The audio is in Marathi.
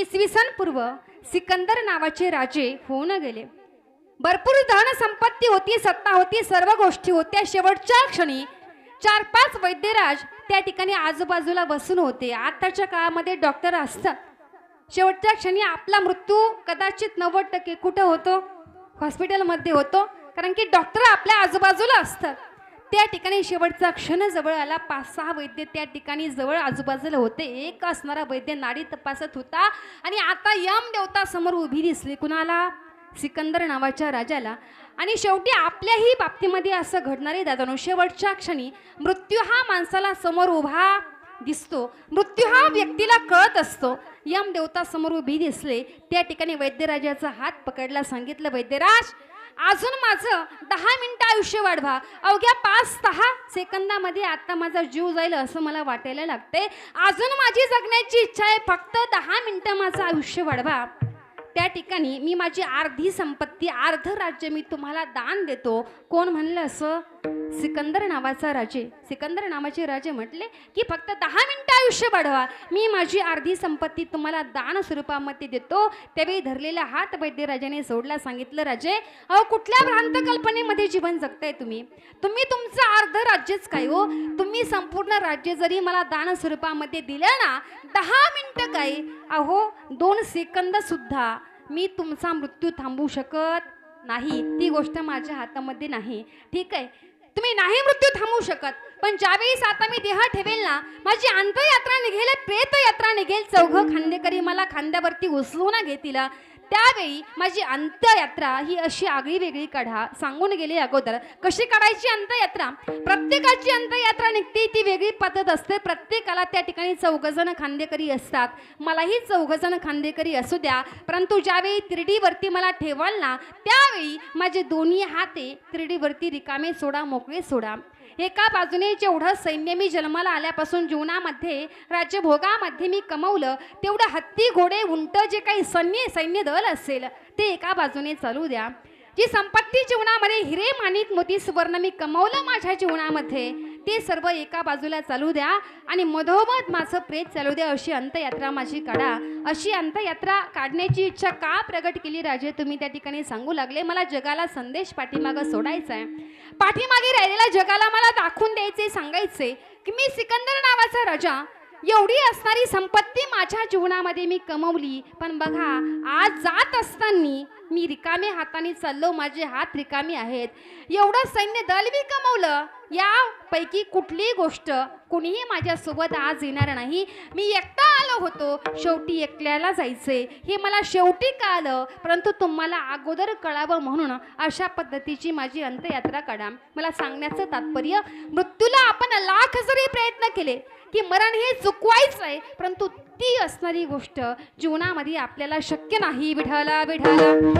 इसवी सन पूर्व सिकंदर नावाचे राजे होऊन गेले. भरपूर धन संपत्ती होती सत्ता होती सर्व गोष्टी होत्या. शेवटच्या क्षणी चार पाच वैद्यराज त्या ठिकाणी आजूबाजूला बसून होते. आताच्या काळामध्ये डॉक्टर असतात. शेवटच्या क्षणी आपला मृत्यू कदाचित नव्वद टक्के कुठं होतो? हॉस्पिटलमध्ये होतो. कारण की डॉक्टर आपल्या आजूबाजूला असतात. त्या ठिकाणी शेवटचा क्षण जवळ आला. पाच सहा वैद्य त्या ठिकाणी जवळ आजूबाजूला होते. एक असणारा वैद्य नाडी तपासत होता आणि आता यम देवता समोर उभी दिसली. कुणाला? सिकंदर नावाच्या राजाला. आणि शेवटी आपल्याही बाबतीमध्ये असं घडणारे दादानो शेवटच्या क्षणी मृत्यू हा माणसाला समोर उभा दिसतो. मृत्यू हा व्यक्तीला कळत असतो. यम देवता समोर उभी दिसले. त्या ठिकाणी वैद्यराजाचा हात पकडला. सांगितलं वैद्यराज अजून माझं दहा मिनटं आयुष्य वाढवा. अवघ्या पाच दहा सेकंदामध्ये आता माझा जीव जाईल असं मला वाटायला लागते अजून माझी जगण्याची इच्छा आहे. फक्त दहा मिनटं माझं आयुष्य वाढवा. त्या ठिकाणी मी माझी अर्धी संपत्ती अर्ध राज्य मी तुम्हाला दान देतो. कोण म्हणलं असं? सिकंदर नावाचा राजे सिकंदर नावाचे राजे म्हटले की फक्त दहा मिनटं आयुष्य वाढवा. मी माझी अर्धी संपत्ती तुम्हाला दान स्वरूपामध्ये देतो. त्यावेळी धरलेला हात वैद्यराजाने सोडला. सांगितलं राजे अहो कुठल्या भ्रांत कल्पनेमध्ये जीवन जगताय तुम्ही? तुम्ही तुमचं अर्ध राज्यच काय हो? तुम्ही संपूर्ण राज्य जरी मला दान स्वरूपामध्ये दिलं ना दहा मिनटं काय? अहो दोन सेकंद सुद्धा मी तुमचा मृत्यू थांबवू शकत नाही. ती गोष्ट माझ्या हातामध्ये नाही. ठीक आहे? तुम्ही नाही मृत्यू थांबवू शकत. पण ज्यावेळेस आता मी देह ठेवेल ना माझी अंतयात्रा निघेल प्रेत यात्रा निघेल चौघ खांदेकरी मला खांद्यावरती उचलून घेतील. त्यावेळी माझी अंत्ययात्रा ही अशी आगळी वेगळी काढा सांगून गेली अगोदर. कशी काढायची अंत्ययात्रा? प्रत्येकाची अंत्ययात्रा निघते ती वेगळी पद्धत असते. प्रत्येकाला त्या ठिकाणी चौघजण खांदेकरी असतात. मलाही चौघजण खांदेकरी असू द्या परंतु ज्यावेळी तिरडीवरती मला ठेवाल ना त्यावेळी माझे दोन्ही हाते तिरडीवरती रिकामे सोडा मोकळे सोडा. एका बाजूने जेवढं सैन्य मी जन्माला आल्यापासून जीवनामध्ये राज्यभोगामध्ये मी कमवलं तेवढं हत्ती घोडे उंट जे काही सैन्य सैन्य दल असेल ते एका बाजूने चालू द्या. जी संपत्ती जीवनामध्ये हिरे माणिक मोती सुवर्ण मी कमवलं माझ्या जीवनामध्ये ते सर्व एका बाजूला चालू द्या आणि मधोमध माझं प्रेत चालू द्या अशी अंतयात्रा माझी काढा. अशी अंतयात्रा काढण्याची इच्छा का प्रगट केली राजे? तुम्ही त्या ठिकाणी सांगू लागले मला जगाला संदेश पाठीमागं सोडायचा आहे पाठीमागे राहिलेल्या जगाला मला दाखवून द्यायचे सांगायचे की मी सिकंदर नावाचा राजा. एवढी असणारी संपत्ती माझ्या जीवनामध्ये मी कमवली. पण बघा आज जात असताना मी रिकामे हाताने चाललो माझे हात रिकामे आहेत. एवढं सैन्य दल मी कमवलं. यापैकी कुठलीही गोष्ट कुणीही माझ्यासोबत आज येणार नाही. मी एकटा आलो होतो. शेवटी एकल्याला जायचे. हे मला शेवटी कळालं. परंतु तुम्हाला अगोदर कळावं म्हणून अशा पद्धतीची माझी अंत्ययात्रा काढा. मला सांगण्याचं तात्पर्य मृत्यूला आपण लाख जरी प्रयत्न केले की मरण हे चुकवायचं आहे परंतु ती असणारी गोष्ट जीवनामध्ये आपल्याला शक्य नाही. विठाला विठाला